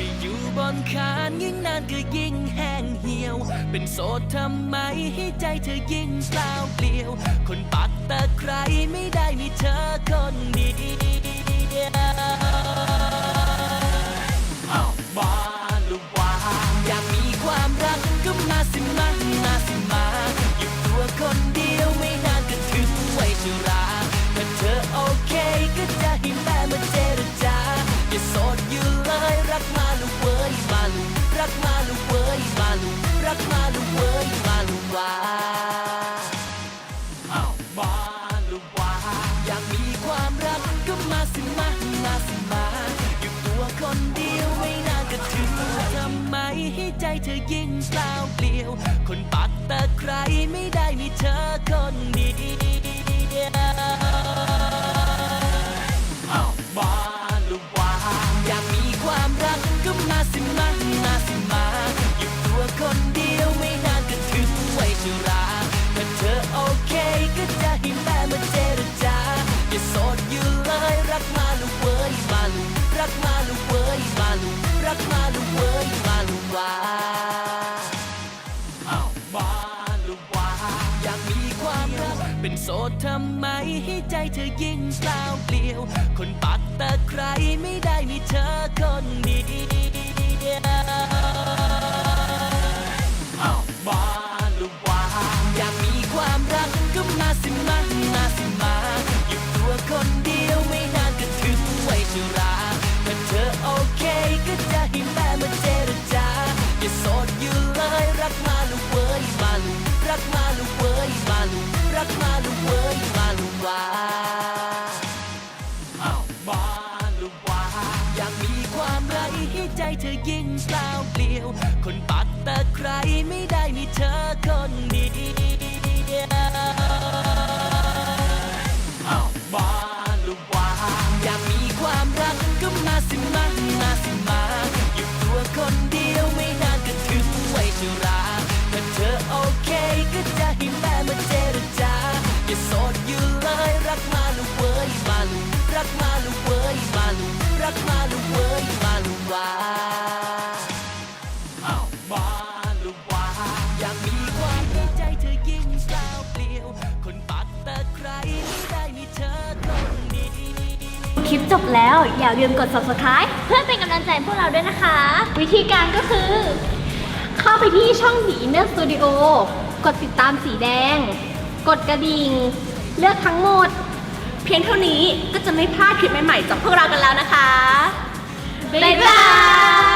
ไปอยู่บนคานยิ่งนานก็ยิ่งแห้งเหี่ยว เป็นโสดทำไมให้ใจเธอยิ่งเปล่าเปลี่ยว คนปักแต่ใครไม่ได้มีเธอคนเดียวเอามาหรือว่าอยากมีความรักก็มาสิมามาสิมา อยู่ตัวคนเดียวไม่นานก็ถึงวัยชรา รักมาลูกเว้ยมาลูกรักมาลูกเว้ยมาลูกรักมาลูกเว้ยมาลูกว่าเอามาลูกว่าอยากมีความรักก็มาสิมามาสิมาอยู่ตัวคนเดียวไม่น่านก็ถึงทำไมให้ใจเธอยิ่งเปล่าเปลี่ยว คนปักแต่ใครไม่ได้มีเธอคนเดียว รักมาลูกเว้ยมาลูกรักมาลูกเว้ยมาลูกว่าเอามาลูกว่าอยากมีความรัก เป็นโสดทำไมให้ใจเธอยิ่งเปล่าเปลี่ยว คนปักแต่ใครไม่ได้มีเธอคนเดียวเอามาลูกว่าอยากมี เลยรักมาลูกเว้ยมาลูกรักมาลูกเว้ยมาลูกรักมาลูกเว้ยมาลูกว่าเอามาลูกว่าอยากมีความรักให้ใจเธอยิ่งเปล่าเปลี่ยว คนปักแต่ใครไม่ได้มีเธอคนเดียว รักมาลูกเว้ยมาลูกวาเอามาลูกวาอยากมีความในใจเธอยิ่งเปล่าเปลี่ยว คนปักต่ใครไม่ได้มีเธอคนเดียวคลิปจบแล้วอย่าลืมกด subscribe เพื่อเป็นกำลังใจพวกเราด้วยนะคะ วิธีการก็คือ เข้าไปที่ช่องสี Inner Studio กดติดตามสีแดง กดกระดิ่ง เลือกทั้งหมด เพียงเท่านี้ก็จะไม่พลาดคลิปใหม่ๆจากพวกเรากันแล้วนะคะ บ๊ายบาย